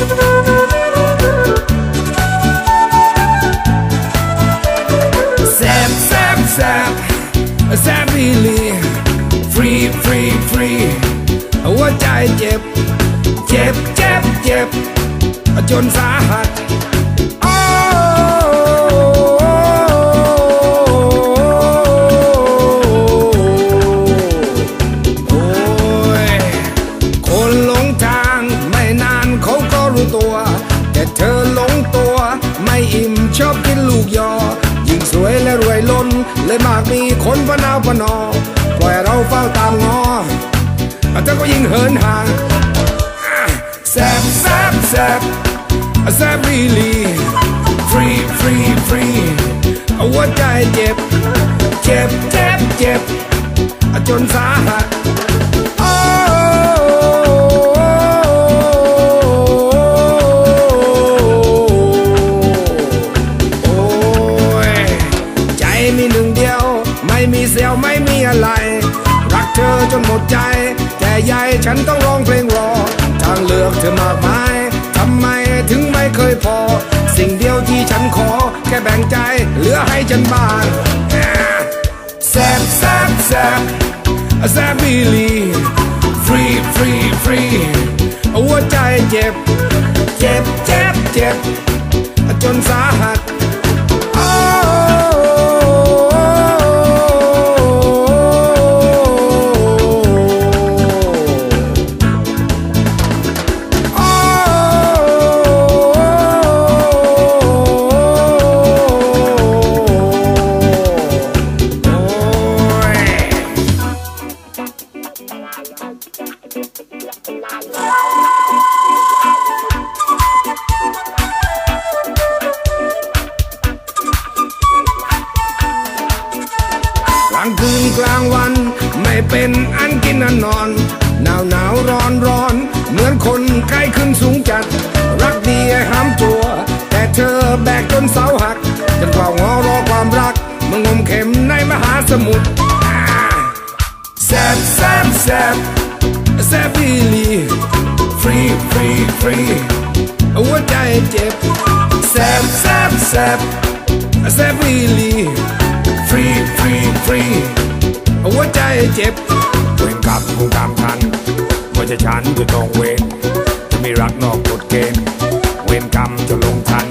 แซบแซบแซบแซบอีหลีฟรีฟรีฟรีหัวใจเจ็บ เจ็บ เจ็บ เจ็บ จนสาหัส เลยมากมีคนพนาวพนอ ปล่อยเราเฝ้าตามงอเจ้าก็ยิ่งเหินห่างแซบแซบแซบแซบรีลีฟรีฟรีฟรีหัวใจเจ็บ เจ็บเจ็บเจ็บจนสาหัส ม่มีเสียวไม่มีอะไร รักเธอจนหมดใจ แต่ใยฉันต้องร้องเพลงรอ ทางเลือกเธอมากมายทำไมถึงไม่เคยพอ สิ่งเดียวที่ฉันขอ แค่แบ่งใจเหลือให้ฉันบ้างแซบแซบแซบแซบบิลีฟรีฟรีฟรีหัวใจเจ็บ เจ็บเจ็บเจ็บจนสาหัส ลางคืนกลางวัน ไม่เป็นอันกินอันนอน หนาวหนาวร้อนร้อน เหมือนคนใกล้ขึ้นสูงจัด รักดีห้ามตัว แต่เธอแบกจนเสาหักจนกว่างอรอความรักมึงงมเข็มในมหาสมุทรแซบแซบแซบแซบอีลีฟรีฟรีฟรีหัวใจเจ็บแซบแซบแซบแซบอีหลี รี หัวใจเจ็บ เวรกรรมคงตามทันไม่าจะฉันจะต้องเวรจะมีรักนอกกฎเกณฑ์เวรกรรมจะลงทัน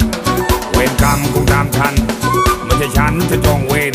เวรกรรมคงตามทันม่ใช่ฉันจะต้องเวร